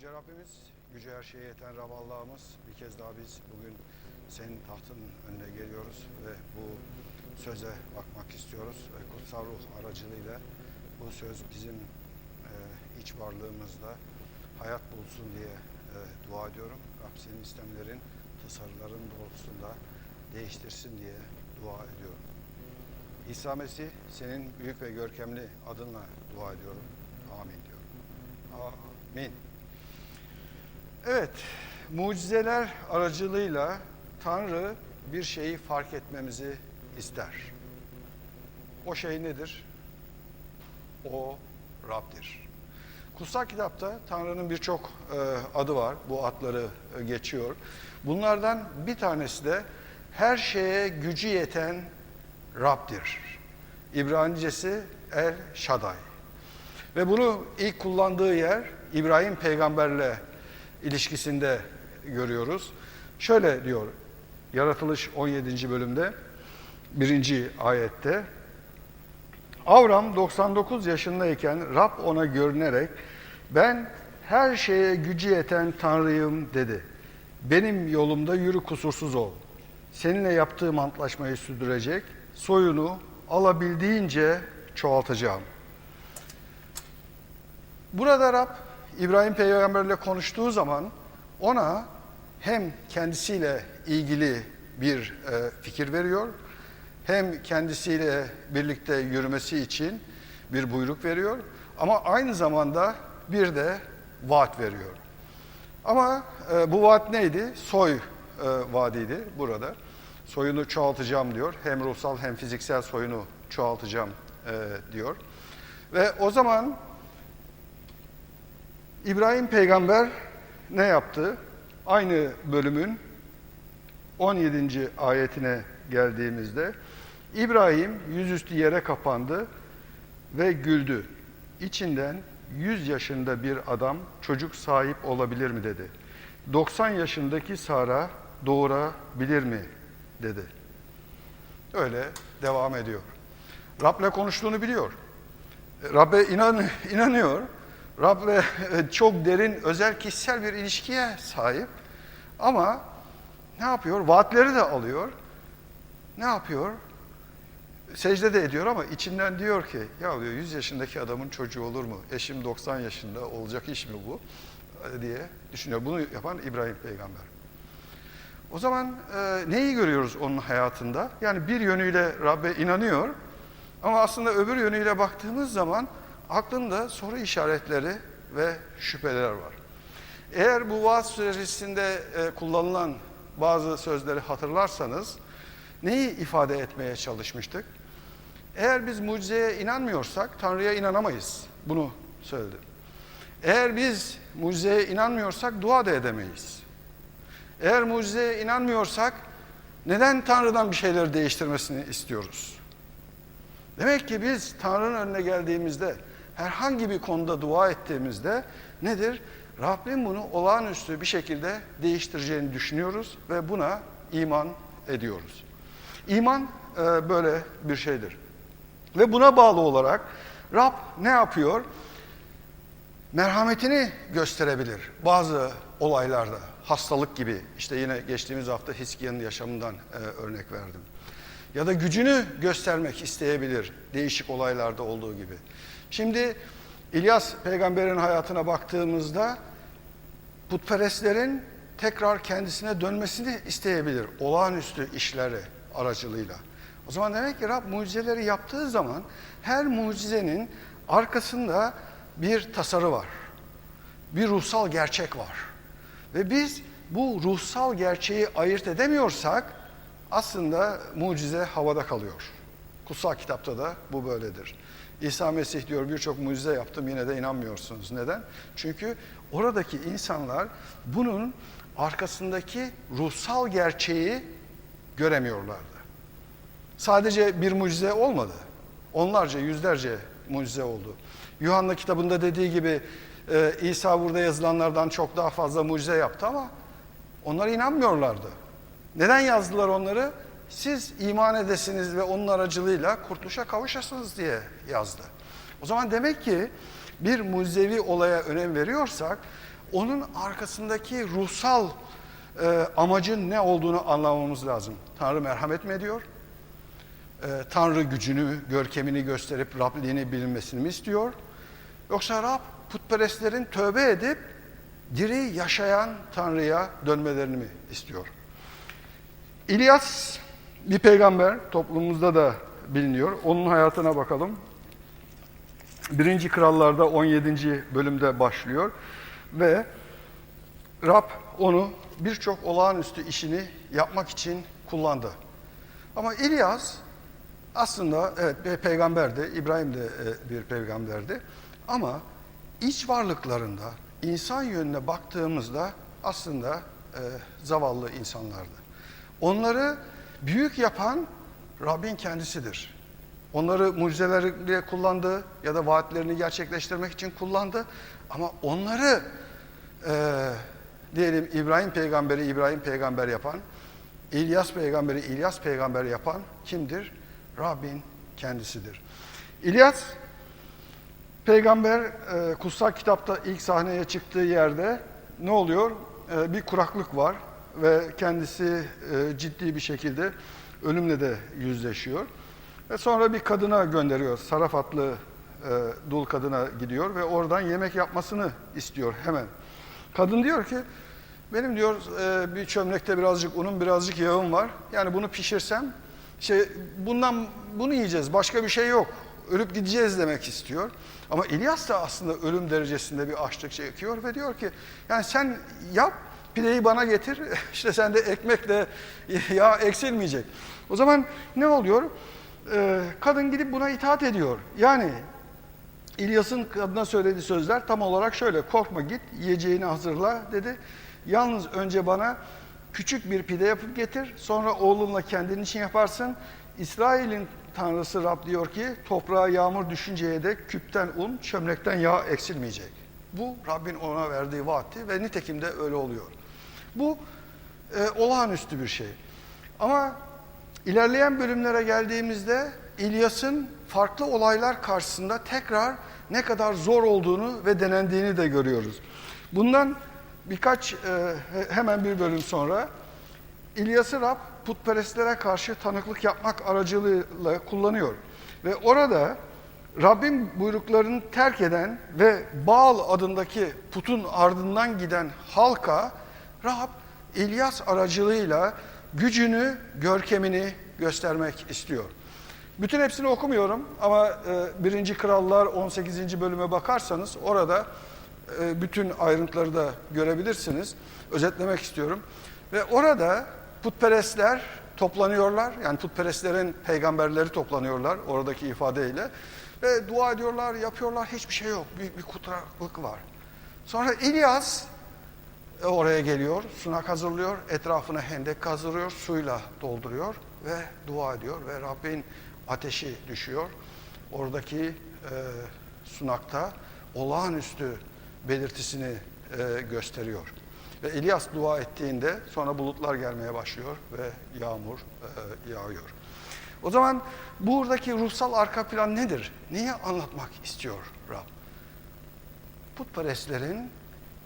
Yüce Rabbimiz, gücü her şeye yeten Rab Allah'ımız bir kez daha biz bugün senin tahtının önüne geliyoruz ve bu söze bakmak istiyoruz. Ve kutsal ruh aracılığıyla bu söz bizim e, iç varlığımızda hayat bulsun diye e, dua ediyorum. Rab senin istemlerin, tasarıların doğrultusunda değiştirsin diye dua ediyorum. İsa Mesih senin büyük ve görkemli adınla dua ediyorum. Amin diyorum. Amin. Evet, mucizeler aracılığıyla Tanrı bir şeyi fark etmemizi ister. O şey nedir? O Rab'dir. Kutsal kitapta Tanrı'nın birçok e, adı var. Bu adları e, geçiyor. Bunlardan bir tanesi de her şeye gücü yeten Rab'dir. İbranicesi El Shaddai. Ve bunu ilk kullandığı yer İbrahim peygamberle ilişkisinde görüyoruz. Şöyle diyor Yaratılış 17. bölümde 1. ayette Avram 99 yaşındayken Rab ona görünerek ben her şeye gücü yeten Tanrıyım dedi. Benim yolumda yürü kusursuz ol. Seninle yaptığım antlaşmayı sürdürecek, soyunu alabildiğince çoğaltacağım. Burada Rab İbrahim peygamberle konuştuğu zaman ona hem kendisiyle ilgili bir e, fikir veriyor, hem kendisiyle birlikte yürümesi için bir buyruk veriyor ama aynı zamanda bir de vaat veriyor. Ama e, bu vaat neydi? Soy e, vaadiydi burada. Soyunu çoğaltacağım diyor. Hem ruhsal hem fiziksel soyunu çoğaltacağım e, diyor. Ve o zaman İbrahim peygamber ne yaptı? Aynı bölümün 17. ayetine geldiğimizde İbrahim yüzüstü yere kapandı ve güldü. İçinden 100 yaşında bir adam çocuk sahip olabilir mi dedi. 90 yaşındaki Sara doğurabilir mi dedi. Öyle devam ediyor. Rab'le konuştuğunu biliyor. Rab'be inan, inanıyor. Rab'le çok derin, özel, kişisel bir ilişkiye sahip. Ama ne yapıyor? Vaatleri de alıyor. Ne yapıyor? Secde de ediyor ama içinden diyor ki, ya diyor 100 yaşındaki adamın çocuğu olur mu? Eşim 90 yaşında, olacak iş mi bu? diye düşünüyor. Bunu yapan İbrahim peygamber. O zaman e, neyi görüyoruz onun hayatında? Yani bir yönüyle Rab'be inanıyor ama aslında öbür yönüyle baktığımız zaman aklında soru işaretleri ve şüpheler var. Eğer bu vaaz sürecinde e, kullanılan bazı sözleri hatırlarsanız neyi ifade etmeye çalışmıştık? Eğer biz mucizeye inanmıyorsak Tanrı'ya inanamayız. Bunu söyledim. Eğer biz mucizeye inanmıyorsak dua da edemeyiz. Eğer mucizeye inanmıyorsak neden Tanrı'dan bir şeyleri değiştirmesini istiyoruz? Demek ki biz Tanrı'nın önüne geldiğimizde herhangi bir konuda dua ettiğimizde nedir? Rabbim bunu olağanüstü bir şekilde değiştireceğini düşünüyoruz ve buna iman ediyoruz. İman e, böyle bir şeydir. Ve buna bağlı olarak Rab ne yapıyor? Merhametini gösterebilir bazı olaylarda. Hastalık gibi, işte yine geçtiğimiz hafta Hiskia'nın yaşamından e, örnek verdim. Ya da gücünü göstermek isteyebilir değişik olaylarda olduğu gibi. Şimdi İlyas peygamberin hayatına baktığımızda putperestlerin tekrar kendisine dönmesini isteyebilir olağanüstü işleri aracılığıyla. O zaman demek ki Rab mucizeleri yaptığı zaman her mucizenin arkasında bir tasarı var. Bir ruhsal gerçek var. Ve biz bu ruhsal gerçeği ayırt edemiyorsak aslında mucize havada kalıyor. Kutsal kitapta da bu böyledir. İsa Mesih diyor birçok mucize yaptım yine de inanmıyorsunuz. Neden? Çünkü oradaki insanlar bunun arkasındaki ruhsal gerçeği göremiyorlardı. Sadece bir mucize olmadı. Onlarca, yüzlerce mucize oldu. Yuhanna kitabında dediği gibi e, İsa burada yazılanlardan çok daha fazla mucize yaptı ama onlar inanmıyorlardı. Neden yazdılar onları? Siz iman edesiniz ve onun aracılığıyla kurtuluşa kavuşasınız diye yazdı. O zaman demek ki bir mucizevi olaya önem veriyorsak onun arkasındaki ruhsal e, amacın ne olduğunu anlamamız lazım. Tanrı merhamet mi ediyor? E, Tanrı gücünü, görkemini gösterip Rabliğini bilinmesini mi istiyor? Yoksa Rab putperestlerin tövbe edip diri yaşayan Tanrı'ya dönmelerini mi istiyor? İlyas bir peygamber, toplumumuzda da biliniyor. Onun hayatına bakalım. Birinci Krallar'da 17. bölümde başlıyor ve Rab onu birçok olağanüstü işini yapmak için kullandı. Ama İlyas aslında evet bir peygamberdi, İbrahim de e, bir peygamberdi. Ama iç varlıklarında, insan yönüne baktığımızda aslında e, zavallı insanlardı. Onları büyük yapan Rabbin kendisidir. Onları mucizeleriyle kullandı ya da vaatlerini gerçekleştirmek için kullandı. Ama onları e, diyelim İbrahim peygamberi İbrahim peygamber yapan, İlyas peygamberi İlyas peygamber yapan kimdir? Rabbin kendisidir. İlyas peygamber e, kutsal kitapta ilk sahneye çıktığı yerde ne oluyor? E, bir kuraklık var ve kendisi e, ciddi bir şekilde ölümle de yüzleşiyor. Ve sonra bir kadına gönderiyor. Sarafatlı e, dul kadına gidiyor ve oradan yemek yapmasını istiyor hemen. Kadın diyor ki benim diyor e, bir çömlekte birazcık unum birazcık yağım var. Yani bunu pişirsem şey bundan bunu yiyeceğiz. Başka bir şey yok. Ölüp gideceğiz demek istiyor. Ama İlyas da aslında ölüm derecesinde bir açlık çekiyor ve diyor ki yani sen yap pideyi bana getir. İşte sen de ekmekle yağ eksilmeyecek. O zaman ne oluyor? Ee, kadın gidip buna itaat ediyor. Yani İlyas'ın kadına söylediği sözler tam olarak şöyle. Korkma git yiyeceğini hazırla dedi. Yalnız önce bana küçük bir pide yapıp getir. Sonra oğlunla kendin için yaparsın. İsrail'in tanrısı Rab diyor ki toprağa yağmur düşünceye dek küpten un, çömlekten yağ eksilmeyecek. Bu Rabbin ona verdiği vaatti ve nitekim de öyle oluyor. Bu e, olağanüstü bir şey. Ama ilerleyen bölümlere geldiğimizde İlyas'ın farklı olaylar karşısında tekrar ne kadar zor olduğunu ve denendiğini de görüyoruz. Bundan birkaç e, hemen bir bölüm sonra İlyas'ı Rab putperestlere karşı tanıklık yapmak aracılığıyla kullanıyor. Ve orada Rabbin buyruklarını terk eden ve Baal adındaki putun ardından giden halka Rab İlyas aracılığıyla gücünü, görkemini göstermek istiyor. Bütün hepsini okumuyorum ama e, 1. Krallar 18. bölüme bakarsanız orada e, bütün ayrıntıları da görebilirsiniz. Özetlemek istiyorum. Ve orada putperestler toplanıyorlar. Yani putperestlerin peygamberleri toplanıyorlar oradaki ifadeyle. Ve dua ediyorlar, yapıyorlar. Hiçbir şey yok. Büyük bir kuturaklık var. Sonra İlyas e, oraya geliyor, sunak hazırlıyor, etrafına hendek kazırıyor, suyla dolduruyor ve dua ediyor ve Rabbin ateşi düşüyor. Oradaki e, sunakta olağanüstü belirtisini e, gösteriyor. Ve İlyas dua ettiğinde sonra bulutlar gelmeye başlıyor ve yağmur e, yağıyor. O zaman buradaki ruhsal arka plan nedir? Neyi anlatmak istiyor Rab? Putperestlerin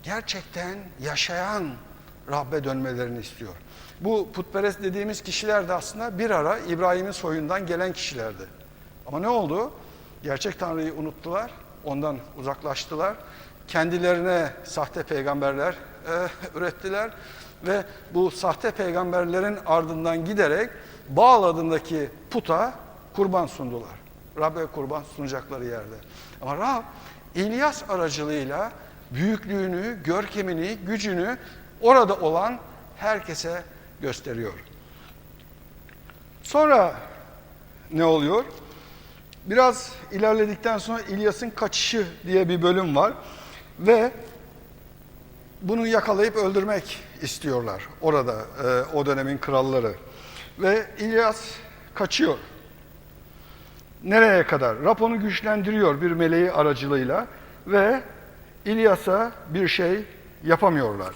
gerçekten yaşayan Rabbe dönmelerini istiyor. Bu putperest dediğimiz kişiler de aslında bir ara İbrahim'in soyundan gelen kişilerdi. Ama ne oldu? Gerçek Tanrı'yı unuttular, ondan uzaklaştılar. Kendilerine sahte peygamberler e, ürettiler ve bu sahte peygamberlerin ardından giderek Baal adındaki puta kurban sundular. Rab'be kurban sunacakları yerde. Ama Rab İlyas aracılığıyla büyüklüğünü, görkemini, gücünü orada olan herkese gösteriyor. Sonra ne oluyor? Biraz ilerledikten sonra İlyas'ın kaçışı diye bir bölüm var ve bunu yakalayıp öldürmek istiyorlar orada e, o dönemin kralları. Ve İlyas kaçıyor. Nereye kadar? Rab onu güçlendiriyor bir meleği aracılığıyla ve İlyas'a bir şey yapamıyorlar.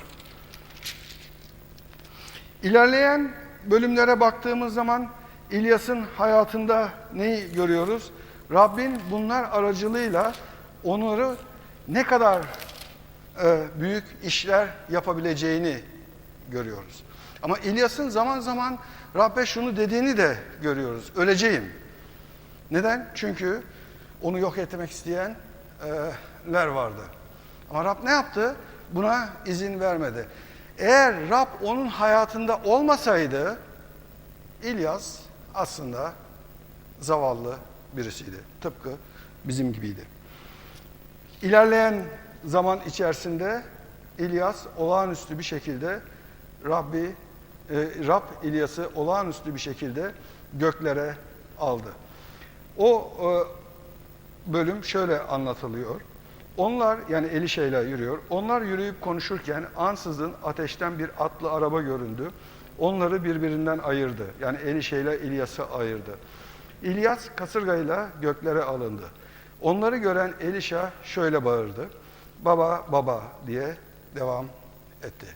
İlerleyen bölümlere baktığımız zaman İlyas'ın hayatında neyi görüyoruz? Rabbin bunlar aracılığıyla onları ne kadar e, büyük işler yapabileceğini görüyoruz. Ama İlyas'ın zaman zaman Rabbe şunu dediğini de görüyoruz. Öleceğim. Neden? Çünkü onu yok etmek isteyenler vardı. Ama Rab ne yaptı? Buna izin vermedi. Eğer Rab onun hayatında olmasaydı İlyas aslında zavallı birisiydi. Tıpkı bizim gibiydi. İlerleyen zaman içerisinde İlyas olağanüstü bir şekilde Rabbi e, Rab İlyas'ı olağanüstü bir şekilde göklere aldı. O e, bölüm şöyle anlatılıyor. Onlar yani Elişe'yle yürüyor. Onlar yürüyüp konuşurken ansızın ateşten bir atlı araba göründü. Onları birbirinden ayırdı. Yani Elişe ile İlyas'ı ayırdı. İlyas kasırgayla göklere alındı. Onları gören Elişa şöyle bağırdı. Baba baba diye devam etti.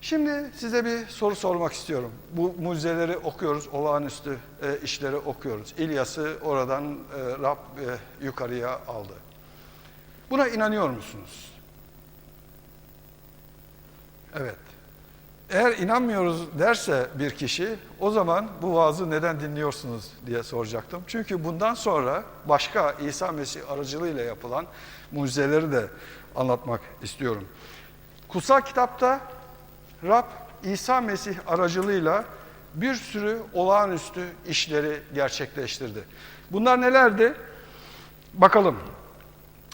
Şimdi size bir soru sormak istiyorum. Bu mucizeleri okuyoruz, olağanüstü e, işleri okuyoruz. İlyas'ı oradan e, Rab e, yukarıya aldı. Buna inanıyor musunuz? Evet. Eğer inanmıyoruz derse bir kişi, o zaman bu vaazı neden dinliyorsunuz diye soracaktım. Çünkü bundan sonra başka İsa Mesih aracılığıyla yapılan mucizeleri de anlatmak istiyorum. Kutsal kitapta Rab İsa Mesih aracılığıyla bir sürü olağanüstü işleri gerçekleştirdi. Bunlar nelerdi? Bakalım.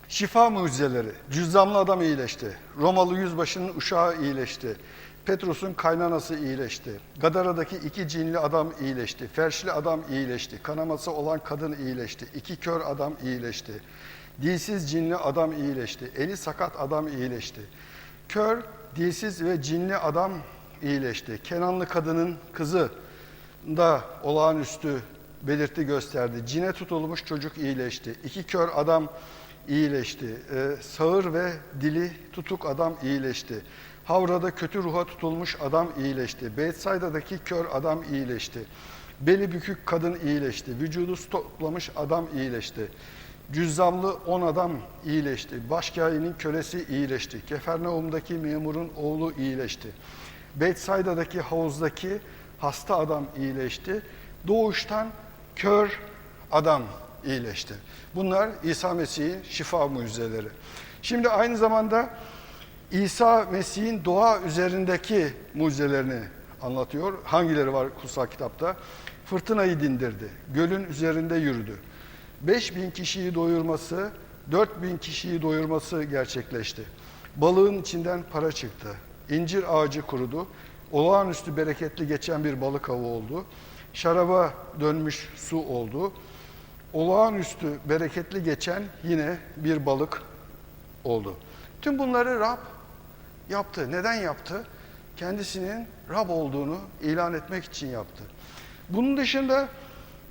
Şifa mucizeleri. Cüzzamlı adam iyileşti. Romalı yüzbaşının uşağı iyileşti. Petrus'un kaynanası iyileşti. Gadara'daki iki cinli adam iyileşti. Ferşli adam iyileşti. Kanaması olan kadın iyileşti. İki kör adam iyileşti. Dilsiz cinli adam iyileşti. Eli sakat adam iyileşti. Kör, dilsiz ve cinli adam iyileşti. Kenanlı kadının kızı da olağanüstü belirti gösterdi. Cine tutulmuş çocuk iyileşti. İki kör adam iyileşti. Ee, sağır ve dili tutuk adam iyileşti. Havra'da kötü ruha tutulmuş adam iyileşti. Beytsayda'daki kör adam iyileşti. Beli bükük kadın iyileşti. Vücudu toplamış adam iyileşti. Cüzzamlı on adam iyileşti. Başkâhinin kölesi iyileşti. Kefernaum'daki memurun oğlu iyileşti. Beytsayda'daki havuzdaki hasta adam iyileşti. Doğuştan kör adam iyileşti. Bunlar İsa Mesih'in şifa mucizeleri. Şimdi aynı zamanda İsa Mesih'in doğa üzerindeki mucizelerini anlatıyor. Hangileri var kutsal kitapta? Fırtınayı dindirdi, gölün üzerinde yürüdü. 5000 kişiyi doyurması, 4000 kişiyi doyurması gerçekleşti. Balığın içinden para çıktı. İncir ağacı kurudu. Olağanüstü bereketli geçen bir balık avı oldu. Şaraba dönmüş su oldu. Olağanüstü bereketli geçen yine bir balık oldu. Tüm bunları Rab yaptı. Neden yaptı? Kendisinin Rab olduğunu ilan etmek için yaptı. Bunun dışında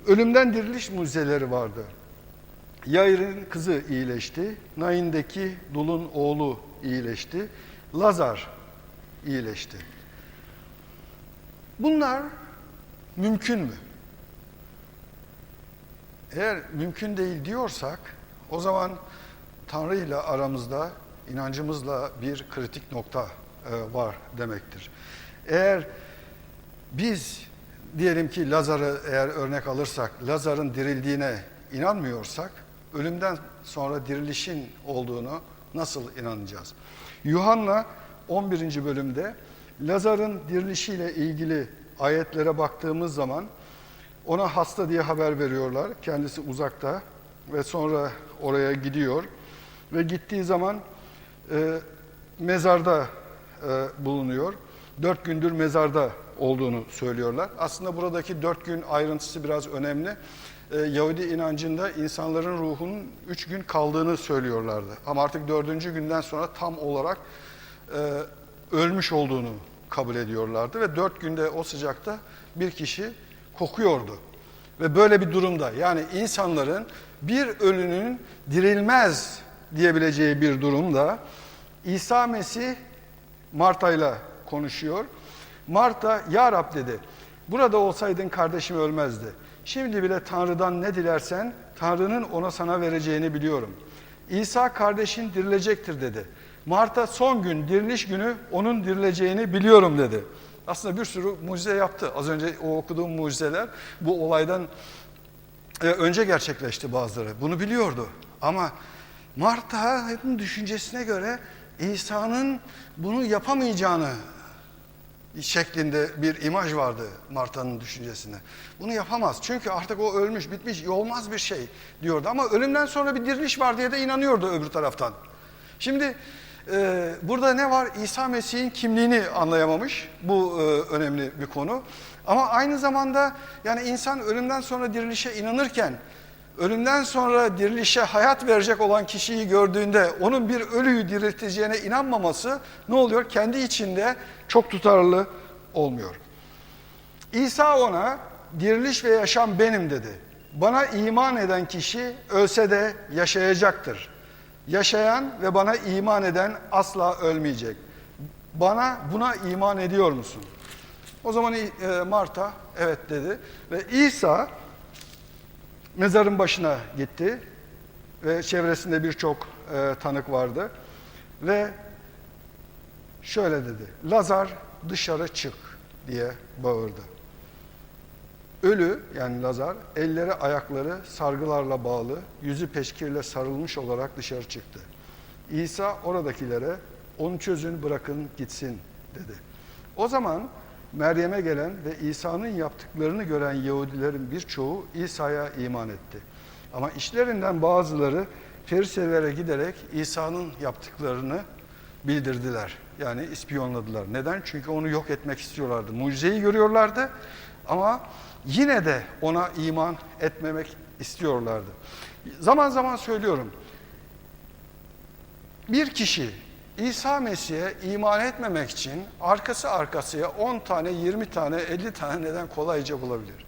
ölümden diriliş mucizeleri vardı. Yair'in kızı iyileşti. Nain'deki Dul'un oğlu iyileşti. Lazar iyileşti. Bunlar mümkün mü? Eğer mümkün değil diyorsak o zaman Tanrı ile aramızda inancımızla bir kritik nokta e, var demektir. Eğer biz diyelim ki Lazar'ı eğer örnek alırsak Lazar'ın dirildiğine inanmıyorsak ölümden sonra dirilişin olduğunu nasıl inanacağız? Yuhanna 11. bölümde Lazar'ın dirilişiyle ilgili ayetlere baktığımız zaman ona hasta diye haber veriyorlar. Kendisi uzakta ve sonra oraya gidiyor ve gittiği zaman e, mezarda e, bulunuyor. Dört gündür mezarda olduğunu söylüyorlar. Aslında buradaki dört gün ayrıntısı biraz önemli. E, Yahudi inancında insanların ruhunun üç gün kaldığını söylüyorlardı. Ama artık dördüncü günden sonra tam olarak e, ölmüş olduğunu kabul ediyorlardı. Ve dört günde o sıcakta bir kişi kokuyordu. Ve böyle bir durumda yani insanların bir ölünün dirilmez diyebileceği bir durumda İsa Mesih Marta ile konuşuyor. Marta ya Rab dedi burada olsaydın kardeşim ölmezdi. Şimdi bile Tanrı'dan ne dilersen Tanrı'nın ona sana vereceğini biliyorum. İsa kardeşin dirilecektir dedi. Mart'a son gün, diriliş günü onun dirileceğini biliyorum dedi. Aslında bir sürü mucize yaptı. Az önce o okuduğum mucizeler bu olaydan e, önce gerçekleşti bazıları. Bunu biliyordu. Ama Marta'nın düşüncesine göre İsa'nın bunu yapamayacağını şeklinde bir imaj vardı Marta'nın düşüncesinde. Bunu yapamaz. Çünkü artık o ölmüş, bitmiş, olmaz bir şey diyordu. Ama ölümden sonra bir diriliş var diye de inanıyordu öbür taraftan. Şimdi e, burada ne var? İsa Mesih'in kimliğini anlayamamış. Bu e, önemli bir konu. Ama aynı zamanda yani insan ölümden sonra dirilişe inanırken ölümden sonra dirilişe hayat verecek olan kişiyi gördüğünde onun bir ölüyü dirilteceğine inanmaması ne oluyor? Kendi içinde çok tutarlı olmuyor. İsa ona diriliş ve yaşam benim dedi. Bana iman eden kişi ölse de yaşayacaktır. Yaşayan ve bana iman eden asla ölmeyecek. Bana buna iman ediyor musun? O zaman e, Marta evet dedi ve İsa mezarın başına gitti ve çevresinde birçok e, tanık vardı ve şöyle dedi. Lazar dışarı çık diye bağırdı. Ölü yani Lazar elleri ayakları sargılarla bağlı, yüzü peşkirle sarılmış olarak dışarı çıktı. İsa oradakilere onu çözün bırakın gitsin dedi. O zaman Meryem'e gelen ve İsa'nın yaptıklarını gören Yahudilerin birçoğu İsa'ya iman etti. Ama işlerinden bazıları Farisilere giderek İsa'nın yaptıklarını bildirdiler. Yani ispiyonladılar. Neden? Çünkü onu yok etmek istiyorlardı. Mucizeyi görüyorlardı ama yine de ona iman etmemek istiyorlardı. Zaman zaman söylüyorum. Bir kişi İsa Mesih'e iman etmemek için arkası arkasıya 10 tane, 20 tane, 50 tane neden kolayca bulabilir.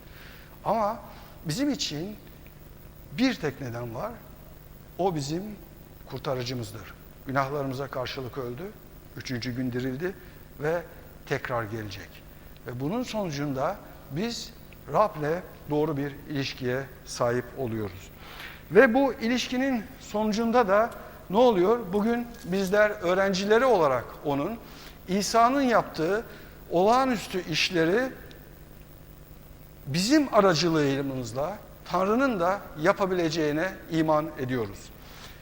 Ama bizim için bir tek neden var. O bizim kurtarıcımızdır. Günahlarımıza karşılık öldü, üçüncü gün dirildi ve tekrar gelecek. Ve bunun sonucunda biz Rab'le doğru bir ilişkiye sahip oluyoruz. Ve bu ilişkinin sonucunda da ne oluyor? Bugün bizler öğrencileri olarak onun İsa'nın yaptığı olağanüstü işleri bizim aracılığımızla Tanrı'nın da yapabileceğine iman ediyoruz.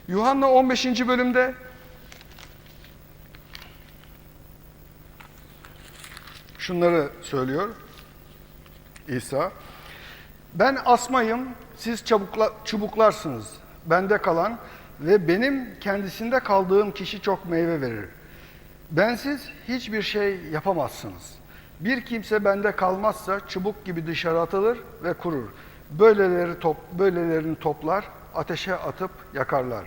Yuhanna 15. bölümde şunları söylüyor İsa. Ben asmayım, siz çabukla, çubuklarsınız. Bende kalan ve benim kendisinde kaldığım kişi çok meyve verir. Bensiz hiçbir şey yapamazsınız. Bir kimse bende kalmazsa çubuk gibi dışarı atılır ve kurur. Böyleleri top, böylelerini toplar, ateşe atıp yakarlar.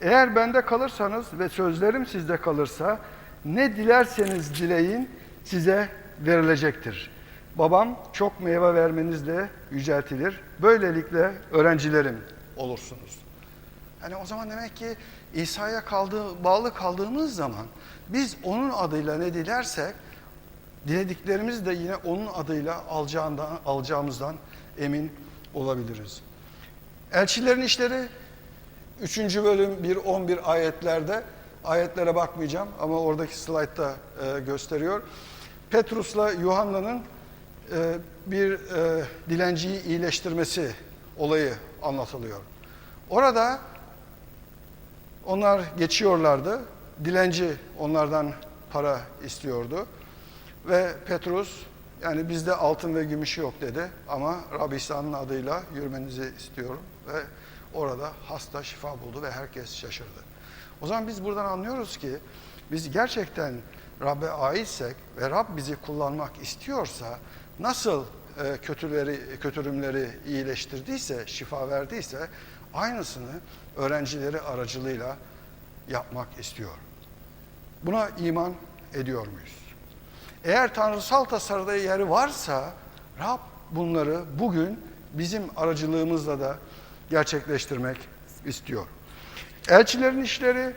Eğer bende kalırsanız ve sözlerim sizde kalırsa ne dilerseniz dileyin size verilecektir. Babam çok meyve vermenizle yüceltilir. Böylelikle öğrencilerim olursunuz. Yani o zaman demek ki İsa'ya kaldığı, bağlı kaldığımız zaman biz onun adıyla ne dilersek dilediklerimizi de yine onun adıyla alacağından, alacağımızdan emin olabiliriz. Elçilerin işleri 3. bölüm 1-11 ayetlerde ayetlere bakmayacağım ama oradaki slaytta e, gösteriyor. Petrus'la Yuhanna'nın e, bir e, dilenciyi iyileştirmesi olayı anlatılıyor. Orada onlar geçiyorlardı. Dilenci onlardan para istiyordu. Ve Petrus yani bizde altın ve gümüş yok dedi ama Rabbi İsa'nın adıyla yürümenizi istiyorum ve orada hasta şifa buldu ve herkes şaşırdı. O zaman biz buradan anlıyoruz ki biz gerçekten Rab'be aitsek ve Rab bizi kullanmak istiyorsa nasıl e, kötüleri, kötürümleri iyileştirdiyse, şifa verdiyse aynısını öğrencileri aracılığıyla yapmak istiyor. Buna iman ediyor muyuz? Eğer tanrısal tasarıda yeri varsa Rab bunları bugün bizim aracılığımızla da gerçekleştirmek istiyor. Elçilerin işleri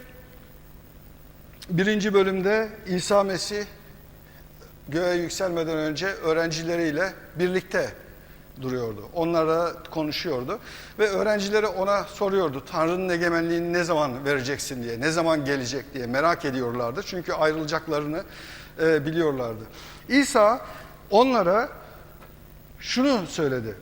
birinci bölümde İsa Mesih göğe yükselmeden önce öğrencileriyle birlikte duruyordu. Onlara konuşuyordu ve öğrencileri ona soruyordu. Tanrı'nın egemenliğini ne zaman vereceksin diye, ne zaman gelecek diye merak ediyorlardı. Çünkü ayrılacaklarını e, biliyorlardı. İsa onlara şunu söyledi.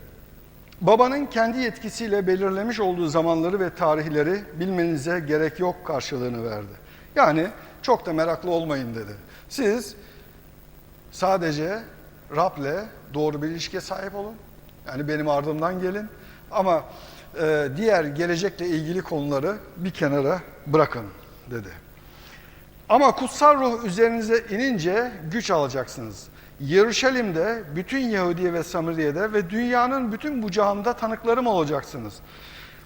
Babanın kendi yetkisiyle belirlemiş olduğu zamanları ve tarihleri bilmenize gerek yok karşılığını verdi. Yani çok da meraklı olmayın dedi. Siz sadece Rab'le doğru bir ilişkiye sahip olun. Yani benim ardımdan gelin. Ama e, diğer gelecekle ilgili konuları bir kenara bırakın dedi. Ama kutsal ruh üzerinize inince güç alacaksınız. Yeruşalim'de, bütün Yahudiye ve Samiriye'de ve dünyanın bütün bucağında tanıklarım olacaksınız.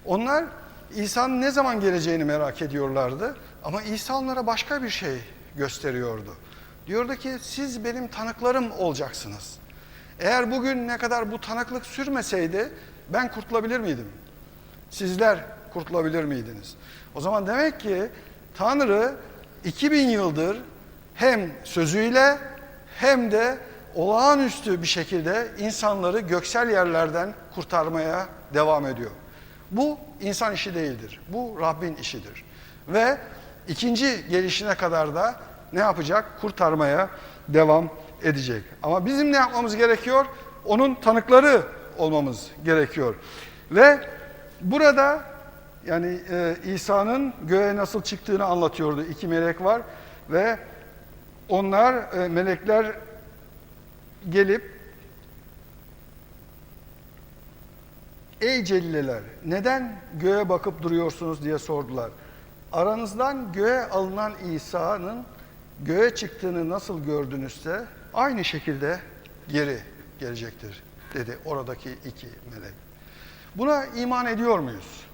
Onlar İsa'nın ne zaman geleceğini merak ediyorlardı ama İsa onlara başka bir şey gösteriyordu. Diyordu ki siz benim tanıklarım olacaksınız. Eğer bugün ne kadar bu tanıklık sürmeseydi ben kurtulabilir miydim? Sizler kurtulabilir miydiniz? O zaman demek ki Tanrı 2000 yıldır hem sözüyle hem de olağanüstü bir şekilde insanları göksel yerlerden kurtarmaya devam ediyor. Bu insan işi değildir. Bu Rabbin işidir. Ve ikinci gelişine kadar da ne yapacak? Kurtarmaya devam edecek. Ama bizim ne yapmamız gerekiyor? Onun tanıkları olmamız gerekiyor. Ve burada yani e, İsa'nın göğe nasıl çıktığını anlatıyordu. İki melek var ve onlar e, melekler gelip Ey celleler neden göğe bakıp duruyorsunuz diye sordular. Aranızdan göğe alınan İsa'nın göğe çıktığını nasıl gördünüzse aynı şekilde geri gelecektir dedi oradaki iki melek. Buna iman ediyor muyuz?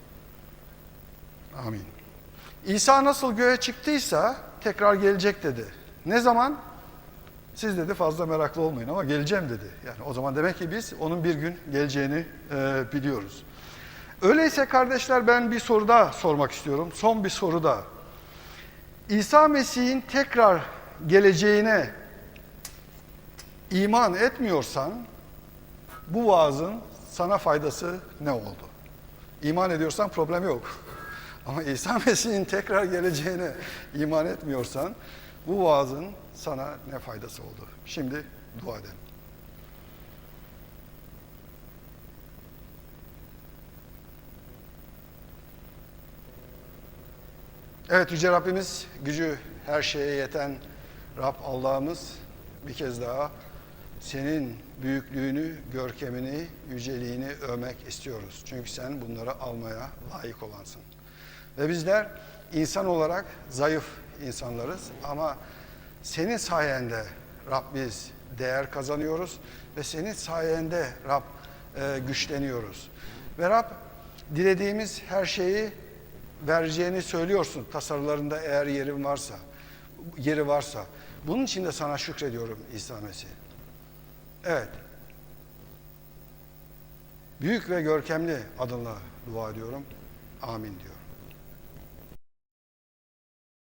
Amin. İsa nasıl göğe çıktıysa tekrar gelecek dedi. Ne zaman? Siz dedi fazla meraklı olmayın ama geleceğim dedi. Yani o zaman demek ki biz onun bir gün geleceğini e, biliyoruz. Öyleyse kardeşler ben bir soru daha sormak istiyorum. Son bir soru daha. İsa Mesih'in tekrar geleceğine iman etmiyorsan bu vaazın sana faydası ne oldu? İman ediyorsan problem yok. Ama İsa Mesih'in tekrar geleceğine iman etmiyorsan bu vaazın sana ne faydası oldu? Şimdi dua edelim. Evet Yüce Rabbimiz, gücü her şeye yeten Rab Allah'ımız bir kez daha senin büyüklüğünü, görkemini, yüceliğini övmek istiyoruz. Çünkü sen bunları almaya layık olansın. Ve bizler insan olarak zayıf insanlarız ama senin sayende Rab biz değer kazanıyoruz ve senin sayende Rab e, güçleniyoruz. Ve Rab dilediğimiz her şeyi vereceğini söylüyorsun tasarılarında eğer yerin varsa, yeri varsa. Bunun için de sana şükrediyorum İsa Mesih. Evet. Büyük ve görkemli adınla dua ediyorum. Amin diyor.